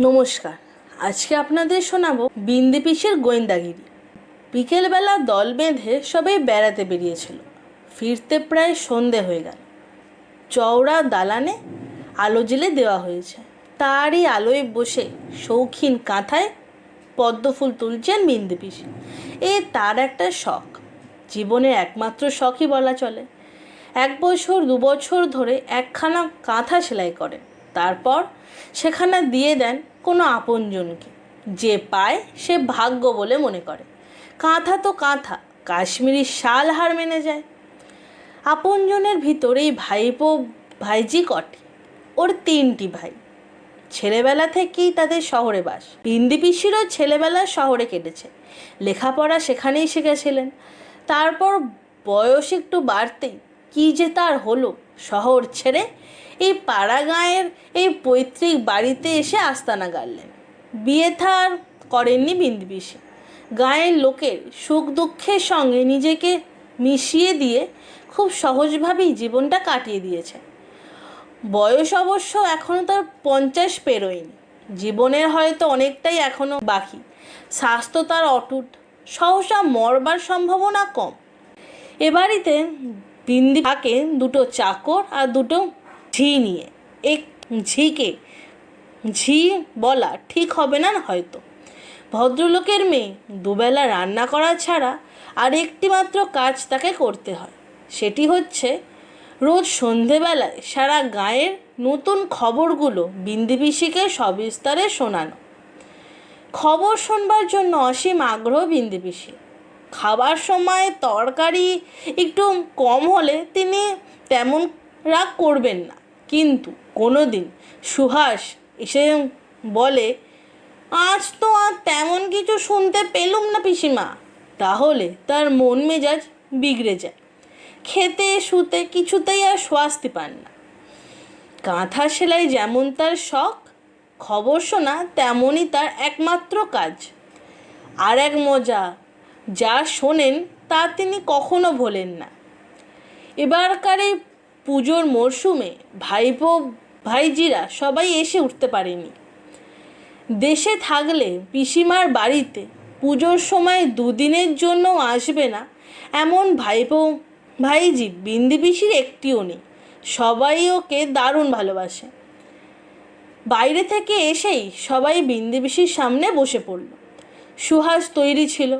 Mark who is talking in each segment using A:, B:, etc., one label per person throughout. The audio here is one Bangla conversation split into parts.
A: নমস্কার। আজকে আপনাদের শোনাবো বিন্দি পিসের গোয়েন্দাগিরি। বিকেলবেলা দল বেঁধে সবাই বেড়াতে বেরিয়েছিল। ফিরতে প্রায় সন্ধে হয়ে গেল। চওড়া দালানে আলো জেলে দেওয়া হয়েছে। তারই আলোয় বসে শৌখিন কাঁথায় পদ্মফুল তুলছেন বিন্দি পিসি। এ তার একটা শখ। জীবনের একমাত্র শখই বলা চলে। এক বছর, দু বছর ধরে একখানা কাঁথা সেলাই করেন। তারপর সেখানে দিয়ে দেন কোনো আপনজনকে। যে পায় সে ভাগ্য বলে মনে করে। কাঁথা তো কাঁথা, কাশ্মীরি শাল হার মেনে যায়। আপনজনের ভিতরেই ভাইপো, ভাইজি কটে। ওর তিনটি ভাই। ছেলেবেলা থেকেই তাদের শহরে বাস। বিন্দি পিসিরও ছেলেবেলা শহরে কেটেছে। লেখাপড়া সেখানেই শিখেছিলেন। তারপর বয়স একটু বাড়তেই কী যে তার হলো? শহর ছেড়ে এই পাড়া গাঁয়ের এই পৈতৃক বাড়িতে এসে আস্তানা গাড়লেন। বিয়ে থার করেননি বিন্দি পিসি গাঁয়ের লোকের সুখ দুঃখের সঙ্গে নিজেকে মিশিয়ে দিয়ে খুব সহজভাবেই জীবনটা কাটিয়ে দিয়েছে। বয়স অবশ্য এখনও তার পঞ্চাশ পেরোয়নি। জীবনের হয়তো অনেকটাই এখনও বাকি। স্বাস্থ্য তার অটুট। সহসা মরবার সম্ভাবনা কম। এ বাড়িতে বিন্দি থাকে, দুটো চাকর আর দুটো ঝি নিয়ে। এক ঝিকে, ঝি বলা ঠিক হবে না হয়তো। ভদ্রলোকের মেয়ে দুবেলা রান্না করা ছাড়া আর একটি মাত্র কাজ তাকে করতে হয়। সেটি হচ্ছে রোজ সন্ধেবেলায় সারা গায়ের নতুন খবরগুলো বিন্দি পিসিকে সবিস্তারে শোনানো। খবর শোনবার জন্য অসীম আগ্রহ বিন্দি পিসি খাবার সময় তরকারি একটু কম হলে তিনি তেমন রাগ করবেন না। কিন্তু কোনো দিন সুহাস এসে বলে, আজ তো আর তেমন কিছু শুনতে পেলুম না পিসিমা। তাহলে তার মন মেজাজ বিগড়ে যায়। খেতে শুতে কিছুতেই আর স্বাস্তি পান না। কাঁথা সেলাই যেমন তার শখ, খবর শোনা তেমনই তার একমাত্র কাজ। আর এক মজা যা শোনেন তা তিনি কখনো ভোলেন না। এবারকার এই পুজোর মরশুমে ভাইপো, ভাইজিরা সবাই এসে উঠতে পারেনি। দেশে থাকলে পিসিমার বাড়িতে পুজোর সময় দুদিনের জন্য আসবে না এমন ভাইপো, ভাইজি বিন্দি পিসির একটিও নেই। সবাই ওকে দারুণ ভালোবাসে। বাইরে থেকে এসেই সবাই বিন্দি পিসির সামনে বসে পড়ল। সুহাস তৈরি ছিল।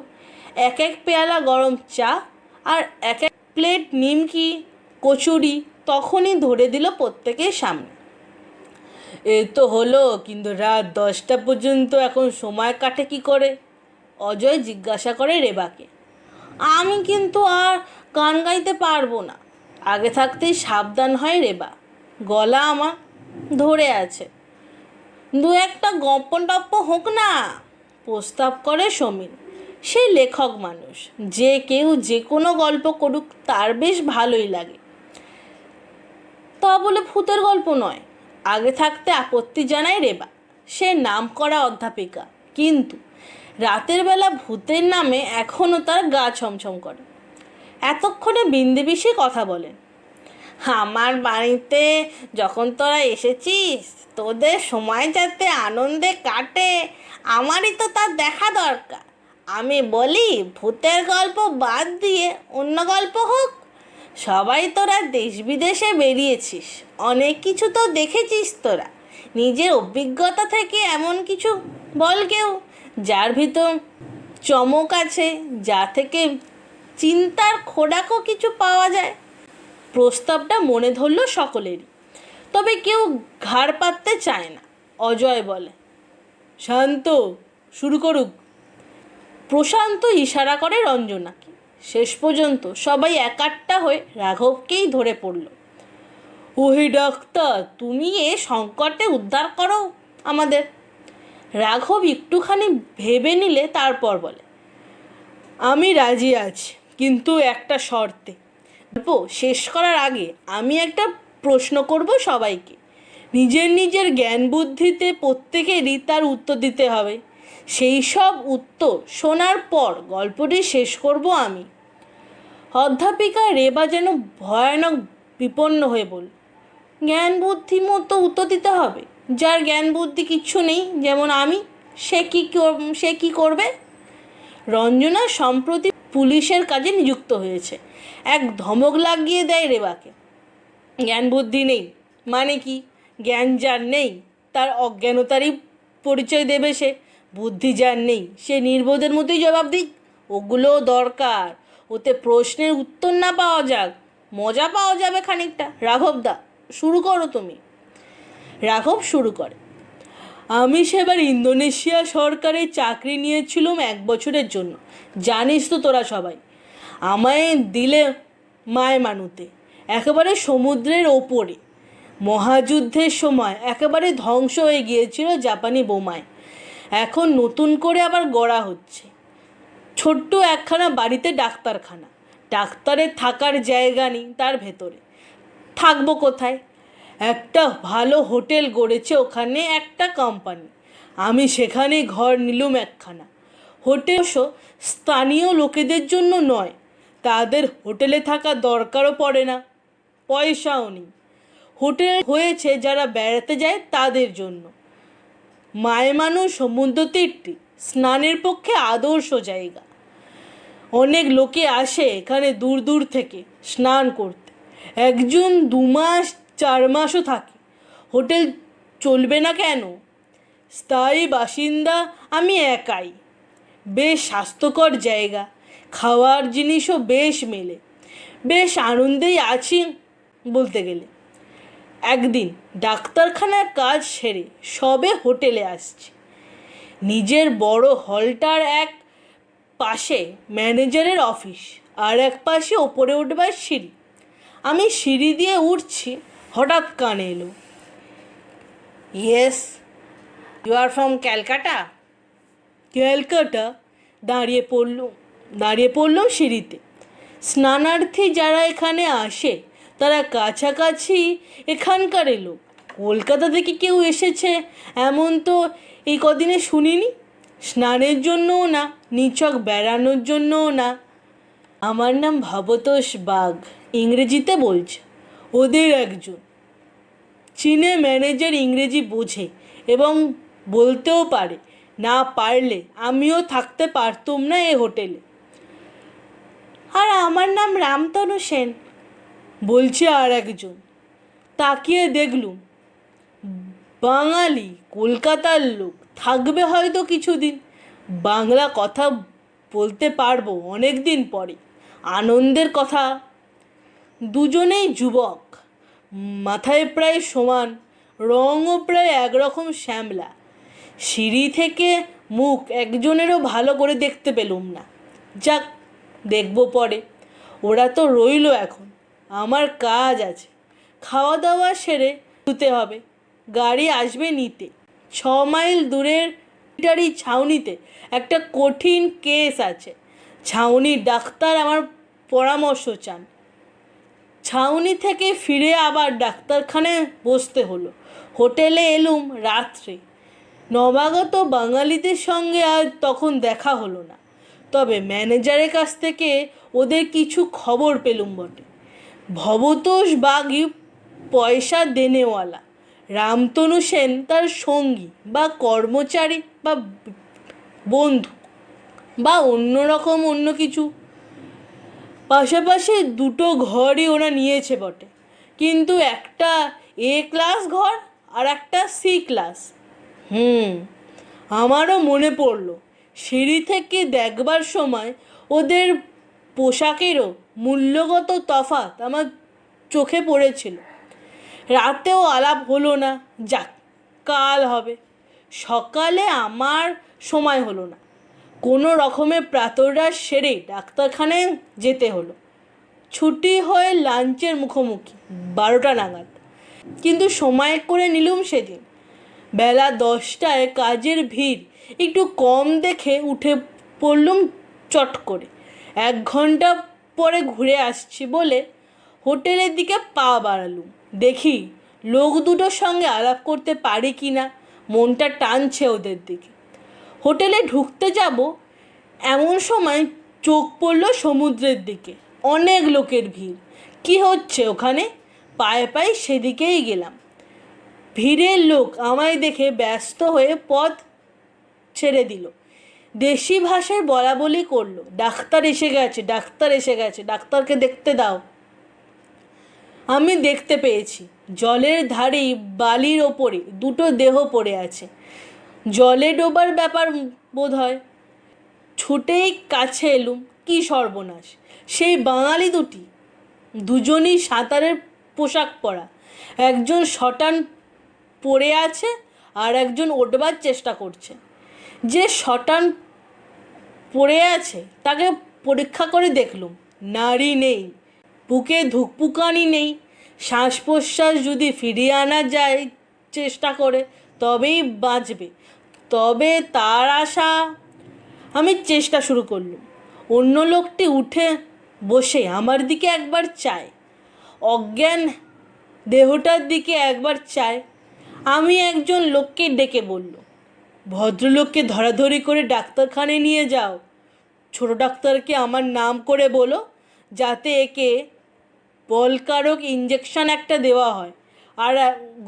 A: এক এক পেয়ালা গরম চা আর এক এক প্লেট নিমকি, কচুরি তখনই ধরে দিল প্রত্যেকের সামনে। এ তো হলো, কিন্তু রাত দশটা পর্যন্ত এখন সময় কাটে কি করে? অজয় জিজ্ঞাসা করে রেবাকে। আমি কিন্তু আর গান গাইতে পারব না। আগে থাকতেই সাবধান হয় রেবা। গলা আমার ধরে আছে। দু একটা গপ্প টপ্প হোক না, প্রস্তাব করে সমীর। সে লেখক মানুষ। যে কেউ যে কোনো গল্প করুক, তার বেশ ভালোই লাগে। তা বলে ভূতের গল্প নয়। আগে থাকতে আপত্তি জানায় রেবা। সে নাম করা অধ্যাপিকা। কিন্তু রাতের বেলা ভূতের নামে এখনও তার গা ছমছম করে। এতক্ষণে বিন্দে বেশি কথা বলেন। আমার বাড়িতে যখন তোরা এসেছিস, তোদের সময় যাতে আনন্দে কাটে, আমারই তো তার দেখা দরকার। আমি বলি, ভূতের গল্প বাদ দিয়ে অন্য গল্প হোক। সবাই তোরা দেশ বিদেশে বেরিয়েছিস। অনেক কিছু তো দেখেছিস তোরা। নিজের অভিজ্ঞতা থেকে এমন কিছু বল কেউ। যার ভিতর চমক আছে, যা থেকে চিন্তার খোরাকও কিছু পাওয়া যায়। প্রস্তাবটা মনে ধরল সকলেরই। তবে কেউ ঘাড় পাততে চায় না। অজয় বলে, শান্ত, শুরু করুক। প্রশান্ত ইশারা করে রঞ্জনাকে। শেষ পর্যন্ত সবাই একাট্টা হয়ে রাঘবকেই ধরে পড়ল। ওহে ডাক্তার, তুমি এ সংকটে উদ্ধার করো আমাদের। রাঘব একটুখানি ভেবে নিলে তারপর বলে, আমি রাজি আছি, কিন্তু একটা শর্তে। গল্প শেষ করার আগে আমি একটা প্রশ্ন করব সবাইকে। নিজের নিজের জ্ঞান বুদ্ধিতে প্রত্যেকেরই তার উত্তর দিতে হবে। সেই সব উত্তর শোনার পর গল্পটি শেষ করব আমি। অধ্যাপিকা রেবা যেন ভয়ানক বিপন্ন হয়ে বল জ্ঞান বুদ্ধি মতো উত্তর দিতে হবে। যার জ্ঞান বুদ্ধি কিচ্ছু নেই, যেমন আমি, সে কি সে কি করবে? রঞ্জনা সম্প্রতি পুলিশের কাজে নিযুক্ত হয়েছে। এক ধমক লাগিয়ে দেয় রেবাকে। জ্ঞান বুদ্ধি নেই। মানে কি? জ্ঞান যার নেই, তার অজ্ঞানতারই পরিচয় দেবে সে। বুদ্ধি যার নেই। সে নির্বোধের মতোই জবাব দিক। ওগুলোও দরকার। ওতে প্রশ্নের উত্তর না পাওয়া যাক। মজা পাওয়া যাবে খানিকটা। রাঘবদা শুরু করো তুমি। রাঘব শুরু করে। আমি সেবার ইন্দোনেশিয়া সরকারে চাকরি নিয়েছিলাম এক বছরের জন্য। জানিস তো তোরা সবাই, আমায় দিলে মায় মানুতে। একেবারে সমুদ্রের ওপরে। মহাযুদ্ধের সময় একেবারে ধ্বংস হয়ে গিয়েছিল জাপানি বোমায়। এখন নতুন করে আবার গড়া হচ্ছে। ছোট্ট একখানা বাড়িতে ডাক্তারখানা। ডাক্তারের থাকার জায়গা নেই তার ভেতরে। থাকব কোথায়? একটা ভালো হোটেল গড়েছে ওখানে একটা কোম্পানি আমি সেখানে ঘর নিলুম একখানা। হোটেল অবশ্য স্থানীয় লোকেদের জন্য নয়। তাদের হোটেলে থাকা দরকারও পড়ে না। পয়সাও নেই। হোটেল হয়েছে যারা বেড়াতে যায় তাদের জন্য। মায়ে মানুষ সমুদ্র তীরটি, স্নানের পক্ষে আদর্শ জায়গা। অনেক লোকে আসে এখানে দূর দূর থেকে স্নান করতে। একজন দু মাস, চার মাসও থাকে। হোটেল চলবে না কেন? স্থায়ী বাসিন্দা, আমি একাই। বেশ স্বাস্থ্যকর জায়গা। খাওয়ার জিনিসও বেশ মেলে। বেশ আনন্দেই আছি বলতে গেলে। একদিন ডাক্তারখানার কাজ সেরে সবে হোটেলে আসছি। নিজের বড় হলটার এক পাশে ম্যানেজারের অফিস আর এক পাশে ওপরে উঠবার সিঁড়ি। আমি সিঁড়ি দিয়ে উঠছি, হঠাৎ কানে এলো, yes, you are from Calcutta? Calcutta দাঁড়িয়ে পড়লুম, দাঁড়িয়ে পড়লাম সিঁড়িতে। স্নানার্থী যারা এখানে আসে তারা কাছাকাছি এখানকার লোক। কলকাতা থেকে কেউ এসেছে, এমন তো এই কদিনে শুনিনি। স্নানের জন্যও না নিছক বেড়ানোর জন্যও না। আমার নাম ভবতোষ বাঘ ইংরেজিতে বলছে, ওদের একজন। চীনে ম্যানেজার ইংরেজি বোঝে এবং বলতেও পারে, না পারলে আমিও থাকতে পারতুম না এ হোটেলে। আর আমার নাম রামতনু সেন বলছে আর একজন। তাকিয়ে দেখলুম, বাঙালি কলকাতার লোক। থাকবে হয়তো কিছুদিন। বাংলা কথা বলতে পারব অনেক দিন পরে। আনন্দের কথা। দুজনেই যুবক। মাথায় প্রায় সমান, রঙও প্রায় একরকম শ্যামলা। সিঁড়ি থেকে মুখ একজনেরও ভালো করে দেখতে পেলুম না। যাক, দেখব পরে। ওরা তো রইল এখন। আমার কাজ আছে। খাওয়া দাওয়া সেরে ধুতে হবে। গাড়ি আসবে নিতে। ছ মাইল দূরের মিলিটারি ছাউনিতে একটা কঠিন কেস আছে। ছাউনির ডাক্তার আমার পরামর্শ চান। ছাউনি থেকে ফিরে আবার ডাক্তারখানায় বসতে হলো। হোটেলে এলুম রাত্রে। নবাগত বাঙালিদের সঙ্গে আর তখন দেখা হলো না। তবে ম্যানেজারের কাছ থেকে ওদের কিছু খবর পেলুম বটে। ভবতোষ বাগি পয়সা দেনেওয়ালা। রামতনু সেন তার সঙ্গী বা কর্মচারী বা বন্ধু বা অন্য রকম অন্য কিছু। পাশাপাশি দুটো ঘরই ওরা নিয়েছে বটে। কিন্তু একটা এ ক্লাস ঘর আর একটা সি ক্লাস। হুম, আমারও মনে পড়ল, সিঁড়ি থেকে দেখবার সময় ওদের পোশাকেরও মূল্যগত তফাৎ আমার চোখে পড়েছিল। রাতেও আলাপ হলো না, যাক, কাল হবে। সকালে আমার সময় হলো না। কোনো রকমে প্রাতরাশ সেরে ডাক্তারখানায় যেতে হলো। ছুটি হয়ে লাঞ্চের মুখোমুখি, বারোটা নাগাদ। কিন্তু সময় করে নিলুম সেদিন। বেলা দশটায় কাজের ভিড় একটু কম দেখে উঠে পড়লুম চট করে। এক ঘণ্টা পরে ঘুরে আসছি বলে হোটেলের দিকে পা বাড়ালুম। দেখি লোক দুটোর সঙ্গে আলাপ করতে পারি কি না, মনটা টানছে ওদের দিকে। হোটেলে ঢুকতে যাব, এমন সময় চোখ পড়ল সমুদ্রের দিকে। অনেক লোকের ভিড়। কি হচ্ছে ওখানে? পায়ে পায়ে সেদিকেই গেলাম। ভিড়ের লোক আমায় দেখে ব্যস্ত হয়ে পথ ছেড়ে দিল। দেশি ভাষায় বলা বলি করল। ডাক্তার এসে গেছে, ডাক্তার এসে গেছে, ডাক্তারকে দেখতে দাও। আমি দেখতে পেয়েছি, জলের ধারেই বালির ওপরে দুটো দেহ পড়ে আছে। জলে ডোবার ব্যাপার বোধ হয় ছুটেই কাছে এলুম, কি সর্বনাশ। সেই বাঙালি দুটি, দুজনই সাঁতারের পোশাক পরা। একজন শটান পড়ে আছে আর একজন ওঠবার চেষ্টা করছে। যে শটান পড়ে আছে, তাকে পরীক্ষা করে দেখলুম। নারী নেই, বুকে ধুকপুকানি নেই। শ্বাস প্রশ্বাস যদি ফিরিয়ে আনা যায়, চেষ্টা করে, তবেই বাঁচবে। তবে তার আশা, আমি চেষ্টা শুরু করলুম। অন্য লোকটি উঠে বসে আমার দিকে একবার চায়। অজ্ঞান দেহটার দিকে একবার চায়। আমি একজন লোককে ডেকে বলল ভদ্রলোককে ধরাধরি করে ডাক্তারখানায় নিয়ে যাও। ছোট ডাক্তারকে আমার নাম করে বলো, যাতে একে বলকারক ইঞ্জেকশন একটা দেওয়া হয়। আর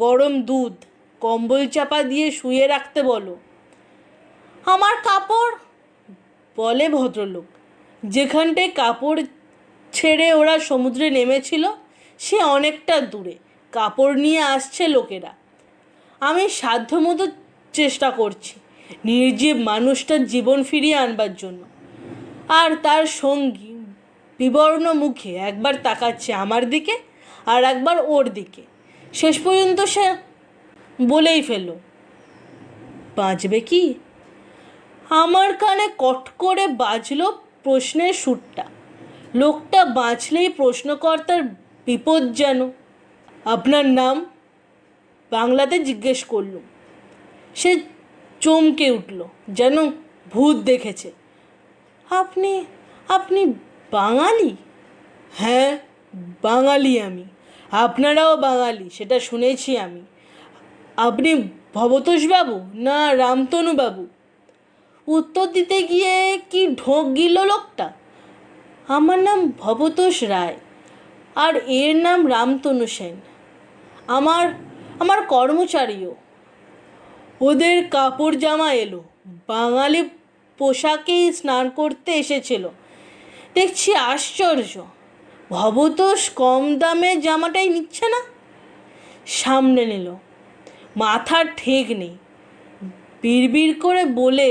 A: গরম দুধ, কম্বল চাপা দিয়ে শুয়ে রাখতে বলো। আমার কাপড়, বলে ভদ্রলোক। যেখানটায় কাপড় ছেড়ে ওরা সমুদ্রে নেমেছিল, সে অনেকটা দূরে। কাপড় নিয়ে আসছে লোকেরা। আমি সাধ্যমতো চেষ্টা করছি, নির্জীব মানুষটার জীবন ফিরিয়ে আনবার জন্য। আর তার সঙ্গী বিবর্ণ মুখে একবার তাকাচ্ছে আমার দিকে আর একবার ওর দিকে। শেষ পর্যন্ত সে বলেই ফেলল বাঁচবে কি? আমার কানে কট করে বাজলো প্রশ্নের সুরটা। লোকটা বাঁচলেই প্রশ্নকর্তার বিপদ যেন। আপনার নাম? বাংলাতে জিজ্ঞেস করলুম। সে চমকে উঠল, যেন ভূত দেখেছে। আপনি আপনি বাঙালি? হ্যাঁ বাঙালি আমি। আপনারাও বাঙালি, সেটা শুনেছি আমি। আপনি ভবতোষবাবু না রামতনুবাবু? উত্তর দিতে গিয়ে কি ঢোক গিল লোকটা? আমার নাম ভবতোষ রায়, আর এর নাম রামতনু সেন। আমার আমার কর্মচারীও। ওদের কাপড় জামা এলো, বাঙালি পোশাকেই স্নান করতে এসেছিল। দেখছি আশ্চর্য, ভবতোষ কম দামে জামাটাই নিচ্ছে না? সামনে নিল, মাথার ঠেক নেই, বিড়বিড় করে বলে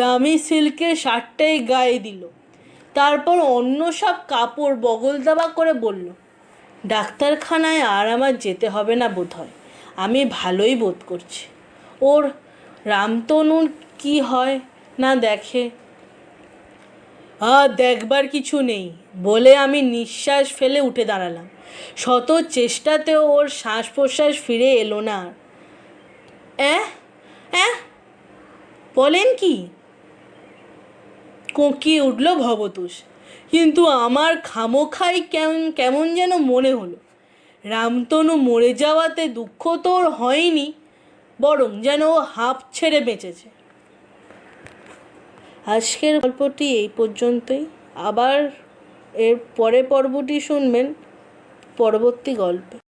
A: দামি সিল্কের শার্টটাই গায়ে দিল, তারপর অন্য সব কাপড় বগল দাবা করে বলল, ডাক্তারখানায় আর আমার যেতে হবে না বোধ হয় আমি ভালোই বোধ করছি। ওর রামতনুর কি হয়? না দেখে। আর দেখবার কিছু নেই, বলে আমি নিঃশ্বাস ফেলে উঠে দাঁড়ালাম। শত চেষ্টাতেও ওর শ্বাস প্রশ্বাস ফিরে এলো না অ্যাঁ? অ্যাঁ? বলেন কি? কোঁকিয়ে উঠল ভবতোষ। কিন্তু আমার খামোখাই কেমন কেমন যেন মনে হলো। রামতনু মরে যাওয়াতে দুঃখ তো ওর হয়নি, বরং যেন ও হাঁপ ছেড়ে বেঁচেছে। আজকের গল্পটি এই পর্যন্তই। আবার এর পরে পর্বটি শুনবেন। পরবর্তী গল্পে।